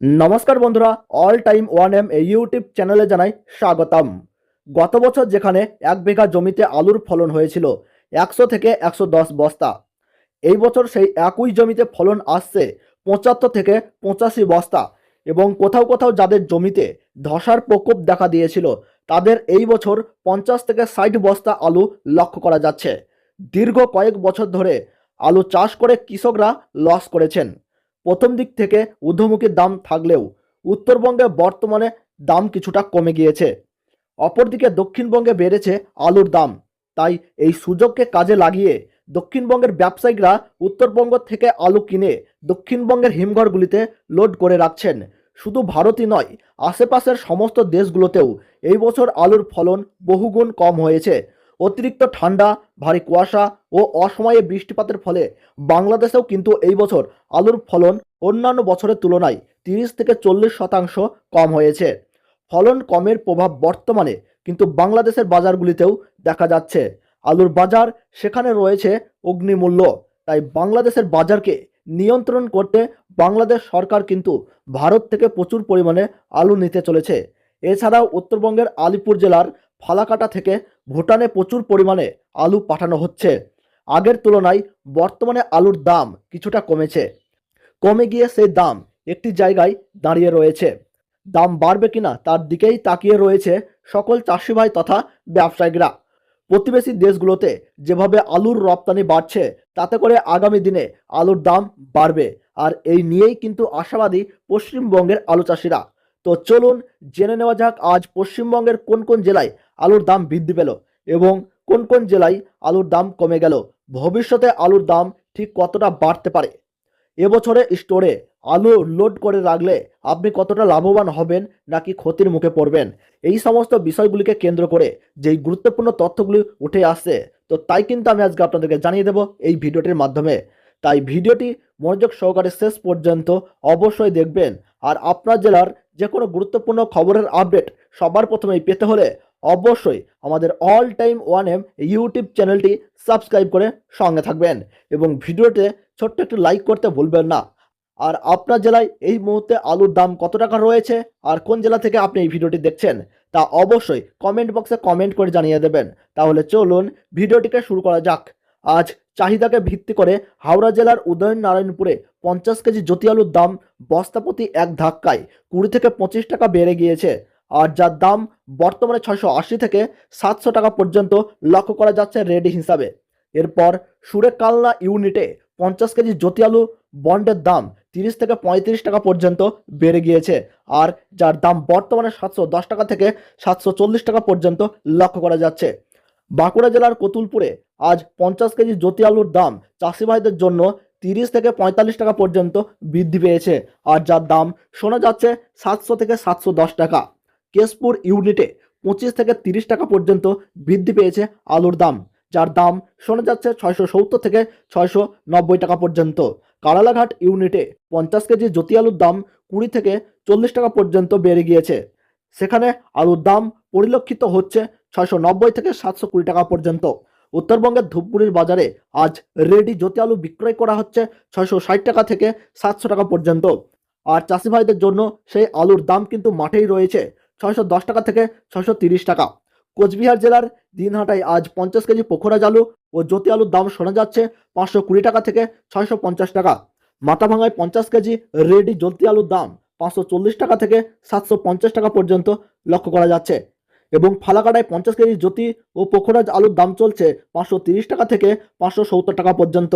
নমস্কার বন্ধুরা all time one M YouTube চ্যানেলে জানাই স্বাগতম। গত বছর যেখানে এক বিঘা জমিতে আলুর ফলন হয়েছিল একশো থেকে একশো দশ বস্তা, এই বছর সেই একই জমিতে ফলন আসছে পঁচাত্তর থেকে পঁচাশি বস্তা এবং কোথাও কোথাও যাদের জমিতে ধসার প্রকোপ দেখা দিয়েছিল, তাদের এই বছর পঞ্চাশ থেকে ষাট বস্তা আলু লক্ষ্য করা যাচ্ছে। দীর্ঘ কয়েক বছর ধরে আলু চাষ করে কৃষকরা লস করেছেন। প্রথম দিক থেকে ঊর্ধ্বমুখী দাম থাকলেও উত্তরবঙ্গে বর্তমানে দাম কিছুটা কমে গিয়েছে। অপরদিকে দক্ষিণবঙ্গে বেড়েছে আলুর দাম। তাই এই সুযোগকে কাজে লাগিয়ে দক্ষিণবঙ্গের ব্যবসায়ীরা উত্তরবঙ্গ থেকে আলু কিনে দক্ষিণবঙ্গের হিমঘরগুলিতে লোড করে রাখছেন। শুধু ভারতই নয়, আশেপাশের সমস্ত দেশগুলোতেও এই বছর আলুর ফলন বহুগুণ কম হয়েছে। অতিরিক্ত ঠান্ডা, ভারী কুয়াশা ও অসময়ে বৃষ্টিপাতের ফলে বাংলাদেশেও কিন্তু এই বছর আলুর ফলন অন্যান্য বছরের তুলনায় তিরিশ থেকে চল্লিশ শতাংশ কম হয়েছে। ফলন কমের প্রভাব বর্তমানে কিন্তু বাংলাদেশের বাজারগুলিতেও দেখা যাচ্ছে। আলুর বাজার সেখানে রয়েছে অগ্নিমূল্য, তাই বাংলাদেশের বাজারকে নিয়ন্ত্রণ করতে বাংলাদেশ সরকার কিন্তু ভারত থেকে প্রচুর পরিমাণে আলু নিতে চলেছে। এছাড়াও উত্তরবঙ্গের আলিপুর জেলার ফালাকাটা থেকে ভুটানে প্রচুর পরিমাণে আলু পাঠানো হচ্ছে। আগের তুলনায় বর্তমানে আলুর দাম কিছুটা কমেছে। কমে গিয়ে সেই দাম একটি জায়গায় দাঁড়িয়ে রয়েছে। দাম বাড়বে কিনা তার দিকেই তাকিয়ে রয়েছে সকল চাষি ভাই তথা ব্যবসায়ীরা। প্রতিবেশী দেশগুলোতে যেভাবে আলুর রপ্তানি বাড়ছে, তাতে করে আগামী দিনে আলুর দাম বাড়বে। আর এই নিয়েই কিন্তু আশাবাদী পশ্চিমবঙ্গের আলু চাষিরা। তো চলুন জেনে নেওয়া যাক আজ পশ্চিমবঙ্গের কোন কোন জেলায় আলুর দাম বৃদ্ধি পেল এবং কোন কোন জেলায় আলুর দাম কমে গেল? ভবিষ্যতে আলুর দাম ঠিক কতটা বাড়তে পারে? এবছরে স্টোরে আলু লোড করে রাখলে আপনি কতটা লাভবান হবেন নাকি ক্ষতির মুখে পড়বেন? এই সমস্ত বিষয়গুলিকে কেন্দ্র করে যেই গুরুত্বপূর্ণ তথ্যগুলি উঠে আসছে, তো তাই কিন্তু আমি আজকে আপনাদেরকে জানিয়ে দেব এই ভিডিওটির মাধ্যমে। তাই ভিডিওটি মনোযোগ সহকারে শেষ পর্যন্ত অবশ্যই দেখবেন। আর আপনার জেলার যে কোনো গুরুত্বপূর্ণ খবরের আপডেট সবার প্রথমেই পেতে হলে অবশ্যই আমাদের all time one M YouTube চ্যানেলটি সাবস্ক্রাইব করে সঙ্গে থাকবেন এবং ভিডিওতে ছোট্ট একটু লাইক করতে ভুলবেন না। আর আপনার জেলায় এই মুহূর্তে আলুর দাম কত টাকা রয়েছে আর কোন জেলা থেকে আপনি এই ভিডিওটি দেখছেন তা অবশ্যই কমেন্ট বক্সে কমেন্ট করে জানিয়ে দেবেন। তাহলে চলুন ভিডিওটিকে শুরু করা যাক। আজ চাহিদাকে ভিত্তি করে হাওড়া জেলার উদয়ন নারায়ণপুরে পঞ্চাশ কেজি জ্যোতি আলুর দাম বস্তাপতি এক ধাক্কায় কুড়ি থেকে পঁচিশ টাকা বেড়ে গিয়েছে। আর যার দাম বর্তমানে ছয়শো আশি থেকে সাতশো টাকা পর্যন্ত লক্ষ্য করা যাচ্ছে রেডি হিসাবে। এরপর সুরে কালনা ইউনিটে পঞ্চাশ কেজি জ্যোতি আলু বন্ডের দাম তিরিশ থেকে পঁয়ত্রিশ টাকা পর্যন্ত বেড়ে গিয়েছে আর যার দাম বর্তমানে সাতশো দশ টাকা থেকে সাতশো চল্লিশ টাকা পর্যন্ত লক্ষ্য করা যাচ্ছে। বাঁকুড়া জেলার কতুলপুরে আজ পঞ্চাশ কেজি জ্যোতি আলুর দাম চাষি ভাইদের জন্য তিরিশ থেকে পঁয়তাল্লিশ টাকা পর্যন্ত বৃদ্ধি পেয়েছে আর যার দাম শোনা যাচ্ছে সাতশো থেকে সাতশো দশ টাকা। কেশপুর ইউনিটে পঁচিশ থেকে তিরিশ টাকা পর্যন্ত বৃদ্ধি পেয়েছে আলুর দাম, যার দাম শোনা যাচ্ছে ছয়শো সত্তর থেকে ছয়শো নব্বই টাকা পর্যন্ত। কারালাঘাট ইউনিটে পঞ্চাশ কেজি জ্যোতি আলুর দাম কুড়ি থেকে চল্লিশ টাকা পর্যন্ত বেড়ে গিয়েছে। সেখানে আলুর দাম পরিলক্ষিত হচ্ছে ছয়শো নব্বই থেকে সাতশো কুড়ি টাকা পর্যন্ত। উত্তরবঙ্গের ধূপগুড়ির বাজারে আজ রেডি জ্যোতি আলু বিক্রয় করা হচ্ছে ছয়শো ষাট টাকা থেকে সাতশো টাকা পর্যন্ত। আর চাষি ভাইদের জন্য সেই আলুর দাম কিন্তু মাঠেই রয়েছে। ছয়শো দশ টাকা থেকে ছয়শো তিরিশ টাকা। কোচবিহার জেলার দিনহাটায় আজ পঞ্চাশ কেজি পোখরাজ আলু ও জ্যোতি আলুর দাম শোনা যাচ্ছে পাঁচশো কুড়ি টাকা থেকে ছয়শো পঞ্চাশ টাকা। মাথাভাঙায় পঞ্চাশ কেজি রেডি জ্যোতি আলুর দাম পাঁচশো চল্লিশ টাকা থেকে সাতশো পঞ্চাশ টাকা পর্যন্ত লক্ষ্য করা যাচ্ছে। এবং ফালাকাটায় পঞ্চাশ কেজি জ্যোতি ও পোখরাজ আলুর দাম চলছে পাঁচশো তিরিশ টাকা থেকে পাঁচশো সত্তর টাকা পর্যন্ত।